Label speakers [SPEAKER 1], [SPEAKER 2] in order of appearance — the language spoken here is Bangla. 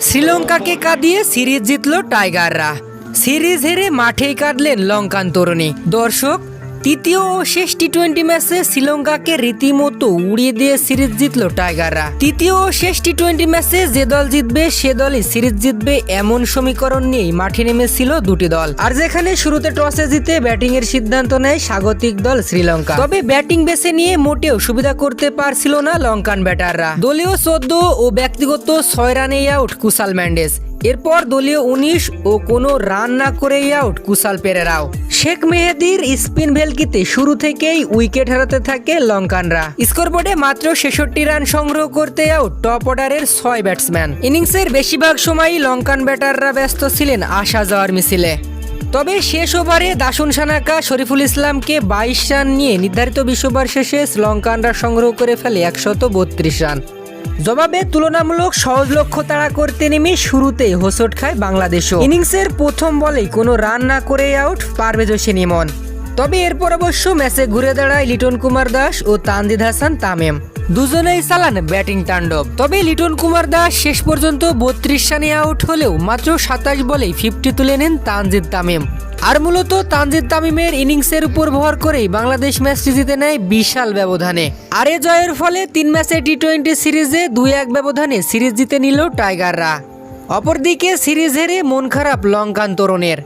[SPEAKER 1] শ্রীলঙ্কাকে কাঁদিয়ে সিরিজ জিতল টাইগাররা। সিরিজ হেরে মাঠেই কাঁদলেন লঙ্কান তরুণী। দর্শক তৃতীয় ও শেষ টি টোয়েন্টি ম্যাচে শ্রীলঙ্কাকে রীতিমতো উড়িয়ে দিয়ে সিরিজ জিতল টাইগাররা। তৃতীয় ও শেষ টি টোয়েন্টি ম্যাচে যে দল জিতবে, সে দলই সিরিজ জিতবে এমন সমীকরণ নিয়েই মাঠে নেমেছিল দুটি দল। আর যেখানে শুরুতে টসে জিতে ব্যাটিং এর সিদ্ধান্ত নেয় স্বাগতিক দল শ্রীলঙ্কা। তবে ব্যাটিং বেছে নিয়ে মোটেও সুবিধা করতে পারছিল না লঙ্কান ব্যাটাররা। দলীয় চোদ্দ ও ব্যক্তিগত ছয় রানে আউট কুশাল ম্যান্ডেস এরপর দলীয় উনিশ ও কোনো রান না করেই আউট কুশাল পেরেরাও। শেখ মেহেদির স্পিন ভেলকিতে শুরু থেকেই উইকেট হারাতে থাকে লঙ্কানরা। স্কোরবোর্ডে মাত্র ছেষট্টি রান সংগ্রহ করতে আউট টপ অর্ডারের ছয় ব্যাটসম্যান ইনিংসের বেশিরভাগ সময়ই লঙ্কান ব্যাটাররা ব্যস্ত ছিলেন আসা যাওয়ার মিছিলে। তবে শেষ ওভারে দাসুন সানাকা, শরীফুল ইসলামকে বাইশ রান নিয়ে নির্ধারিত বিশ ওভার শেষে শ্রীলঙ্কানরা সংগ্রহ করে ফেলে একশত বত্রিশ রান। জবাবে তুলনামূলক সহজ লক্ষ্য তাড়া করতে নেমে শুরুতেই হোসট খায় বাংলাদেশও। ইনিংসের প্রথম বলেই কোনো রান না করে আউট পারভেজ হোসেন ইমন তবে এরপর অবশ্য ম্যাচে ঘুরে দাঁড়ায় লিটন কুমার দাস ও তানজিদ হাসান তামিম। দুজনেই চালান ব্যাটিং তাণ্ডব। তবে লিটন কুমার দাস শেষ পর্যন্ত বত্রিশ রানে আউট হলেও মাত্র সাতাশ বলেই ফিফটি তুলে নেন তানজিদ তামিম। আর মূলত তানজিদ তামিমের ইনিংসের উপর ভর করেই বাংলাদেশ ম্যাচটি জিতে নেয় বিশাল ব্যবধানে। আর এ জয়ের ফলে তিন ম্যাচে টি টোয়েন্টি সিরিজে দুই এক ব্যবধানে সিরিজ জিতে নিল টাইগাররা। অপরদিকে সিরিজ হেরে মন খারাপ লঙ্কান তরুণের।